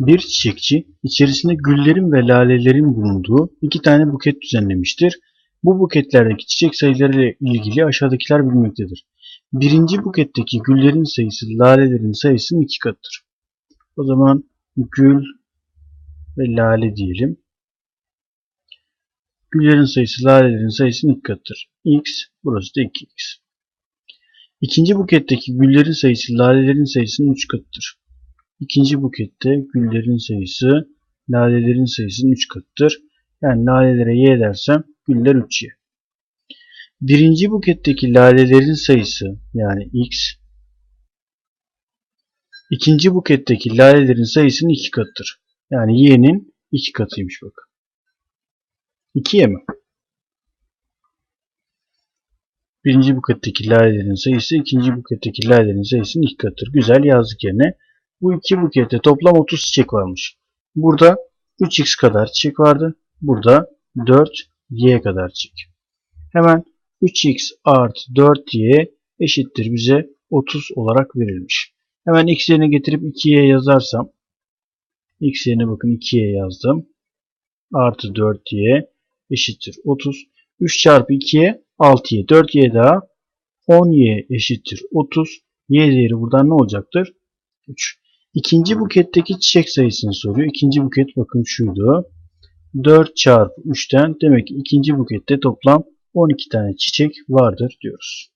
Bir çiçekçi içerisinde güllerin ve lalelerin bulunduğu iki tane buket düzenlemiştir. Bu buketlerdeki çiçek sayıları ile ilgili aşağıdakiler bilinmektedir. Birinci buketteki güllerin sayısı lalelerin sayısının iki katıdır. O zaman gül ve lale diyelim. Güllerin sayısı lalelerin sayısının iki katıdır. x, burası da 2x. İkinci buketteki güllerin sayısı lalelerin sayısının 3 katıdır. İkinci bukette güllerin sayısı lalelerin sayısının 3 katıdır. Yani lalelere y dersem güller 3y. Birinci buketteki lalelerin sayısı yani x. İkinci buketteki lalelerin sayısının 2 katıdır. Yani y'nin 2 katıymış bak. 2'ye mi? Birinci buketteki lalelerin sayısı ikinci buketteki lalelerin sayısının iki katıdır. Güzel yazdık yerine. Bu iki bukette toplam 30 çiçek varmış. Burada 3x kadar çiçek vardı. Burada 4y kadar çiçek. Hemen 3x artı 4y eşittir bize 30 olarak verilmiş. Hemen x yerine getirip 2y yazarsam x yerine bakın 2y yazdım. Artı 4y eşittir 30. 3 çarpı 2'ye 6y. 4y daha 10y eşittir 30. Y değeri buradan ne olacaktır? 3. İkinci buketteki çiçek sayısını soruyor. İkinci buket bakın şuydu. 4 çarpı 3'ten demek ki ikinci bukette toplam 12 tane çiçek vardır diyoruz.